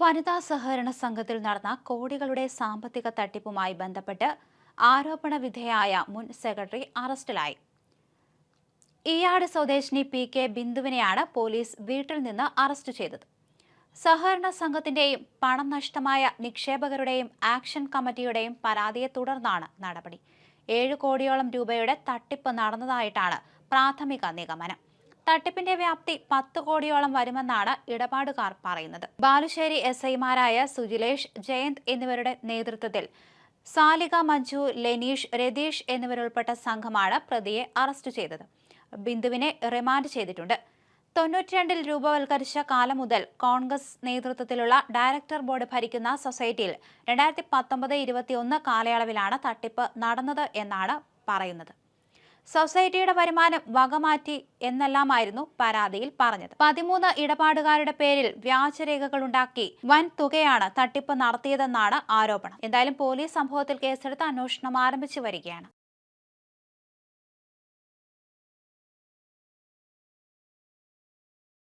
വനിതാ സഹകരണ സംഘത്തിൽ നടന്ന കോടികളുടെ സാമ്പത്തിക തട്ടിപ്പുമായി ബന്ധപ്പെട്ട് ആരോപണ വിധേയായ മുൻ സെക്രട്ടറി അറസ്റ്റിലായി. ഈയാട് സ്വദേശിനി പി കെ ബിന്ദുവിനെയാണ് പോലീസ് വീട്ടിൽ നിന്ന് അറസ്റ്റ് ചെയ്തത്. സഹകരണ സംഘത്തിന്റെയും പണം നഷ്ടമായ നിക്ഷേപകരുടെയും ആക്ഷൻ കമ്മിറ്റിയുടെയും പരാതിയെ തുടർന്നാണ് നടപടി. ഏഴ് കോടിയോളം രൂപയുടെ തട്ടിപ്പ് നടന്നതായിട്ടാണ് പ്രാഥമിക നിഗമനം. തട്ടിപ്പിന്റെ വ്യാപ്തി പത്ത് കോടിയോളം വരുമെന്നാണ് ഇടപാടുകാർ പറയുന്നത്. ബാലുശ്ശേരി എസ് ഐമാരായ സുജിലേഷ് ജയന്ത് എന്നിവരുടെ നേതൃത്വത്തിൽ സാലിക മഞ്ജു ലെനീഷ് രതീഷ് എന്നിവരുൾപ്പെട്ട സംഘമാണ് പ്രതിയെ അറസ്റ്റ് ചെയ്തത്. ബിന്ദുവിനെ റിമാൻഡ് ചെയ്തിട്ടുണ്ട്. തൊണ്ണൂറ്റിരണ്ടിൽ രൂപവൽക്കരിച്ച കാലം മുതൽ കോൺഗ്രസ് നേതൃത്വത്തിലുള്ള ഡയറക്ടർ ബോർഡ് ഭരിക്കുന്ന സൊസൈറ്റിയിൽ രണ്ടായിരത്തി പത്തൊമ്പത് ഇരുപത്തിയൊന്ന് കാലയളവിലാണ് തട്ടിപ്പ് നടന്നത് എന്നാണ് പറയുന്നത്. സൊസൈറ്റിയുടെ വരുമാനം വകമാറ്റി എന്നെല്ലാമായിരുന്നു പരാതിയിൽ പറഞ്ഞത്. പതിമൂന്ന് ഇടപാടുകാരുടെ പേരിൽ വ്യാജരേഖകൾ ഉണ്ടാക്കി വൻ തുകയാണ് തട്ടിപ്പ് നടത്തിയതെന്നാണ് ആരോപണം. എന്തായാലും പോലീസ് സംഭവത്തിൽ കേസെടുത്ത് അന്വേഷണം ആരംഭിച്ചു വരികയാണ്.